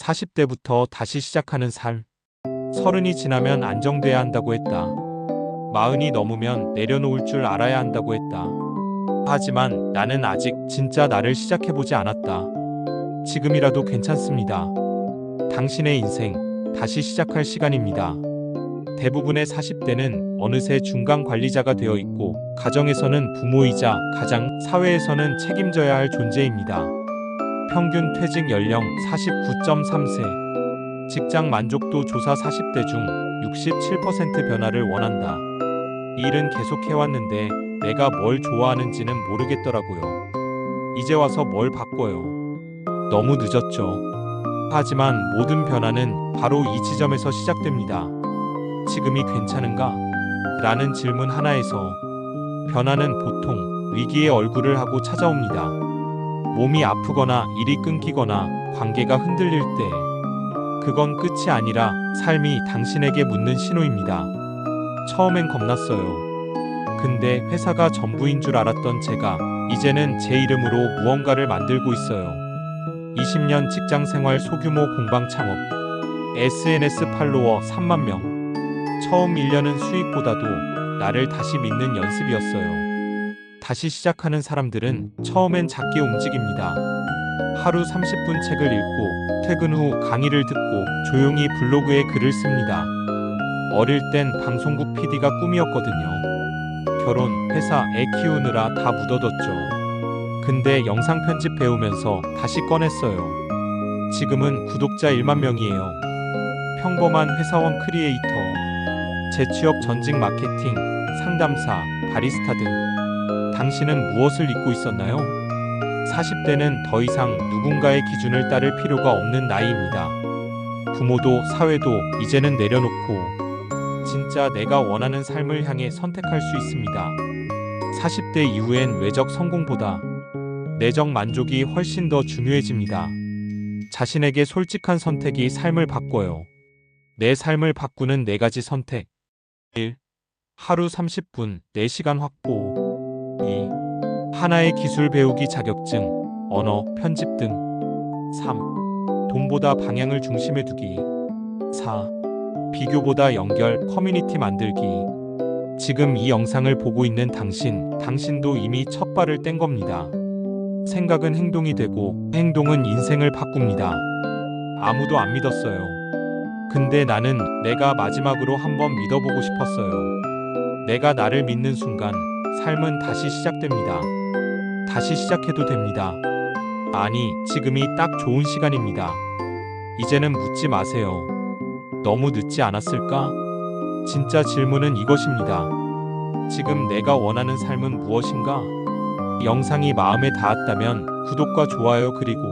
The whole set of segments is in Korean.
40대부터 다시 시작하는 삶. 서른이 지나면 안정돼야 한다고 했다. 마흔이 넘으면 내려놓을 줄 알아야 한다고 했다. 하지만 나는 아직 진짜 나를 시작해보지 않았다. 지금이라도 괜찮습니다. 당신의 인생 다시 시작할 시간입니다. 대부분의 40대는 어느새 중간 관리자가 되어 있고 가정에서는 부모이자 가장 사회에서는 책임져야 할 존재입니다. 평균 퇴직 연령 49.3세. 직장 만족도 조사 40대 중 67% 변화를 원한다. 일은 계속 해왔는데 내가 뭘 좋아하는지는 모르겠더라고요. 이제 와서 뭘 바꿔요. 너무 늦었죠. 하지만 모든 변화는 바로 이 지점에서 시작됩니다. 지금이 괜찮은가? 라는 질문 하나에서 변화는 보통 위기의 얼굴을 하고 찾아옵니다. 몸이 아프거나 일이 끊기거나 관계가 흔들릴 때 그건 끝이 아니라 삶이 당신에게 묻는 신호입니다. 처음엔 겁났어요. 근데 회사가 전부인 줄 알았던 제가 이제는 제 이름으로 무언가를 만들고 있어요. 20년 직장 생활 소규모 공방 창업. SNS 팔로워 3만 명. 처음 1년은 수익보다도 나를 다시 믿는 연습이었어요. 다시 시작하는 사람들은 처음엔 작게 움직입니다. 하루 30분 책을 읽고 퇴근 후 강의를 듣고 조용히 블로그에 글을 씁니다. 어릴 땐 방송국 PD가 꿈이었거든요. 결혼, 회사, 애 키우느라 다 묻어뒀죠. 근데 영상 편집 배우면서 다시 꺼냈어요. 지금은 구독자 1만 명이에요. 평범한 회사원 크리에이터, 재취업 전직 마케팅, 상담사, 바리스타 등 당신은 무엇을 잊고 있었나요? 40대는 더 이상 누군가의 기준을 따를 필요가 없는 나이입니다. 부모도 사회도 이제는 내려놓고 진짜 내가 원하는 삶을 향해 선택할 수 있습니다. 40대 이후엔 외적 성공보다 내적 만족이 훨씬 더 중요해집니다. 자신에게 솔직한 선택이 삶을 바꿔요. 내 삶을 바꾸는 네 가지 선택. 1. 하루 30분 4시간 확보. 2. 하나의 기술 배우기 자격증, 언어, 편집 등. 3. 돈보다 방향을 중심에 두기. 4. 비교보다 연결, 커뮤니티 만들기. 지금 이 영상을 보고 있는 당신, 당신도 이미 첫 발을 뗀 겁니다. 생각은 행동이 되고 행동은 인생을 바꿉니다. 아무도 안 믿었어요. 근데 나는 내가 마지막으로 한번 믿어보고 싶었어요. 내가 나를 믿는 순간 삶은 다시 시작됩니다. 다시 시작해도 됩니다. 아니, 지금이 딱 좋은 시간입니다. 이제는 묻지 마세요. 너무 늦지 않았을까? 진짜 질문은 이것입니다. 지금 내가 원하는 삶은 무엇인가? 영상이 마음에 닿았다면 구독과 좋아요 그리고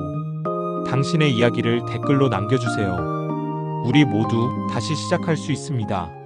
당신의 이야기를 댓글로 남겨주세요. 우리 모두 다시 시작할 수 있습니다.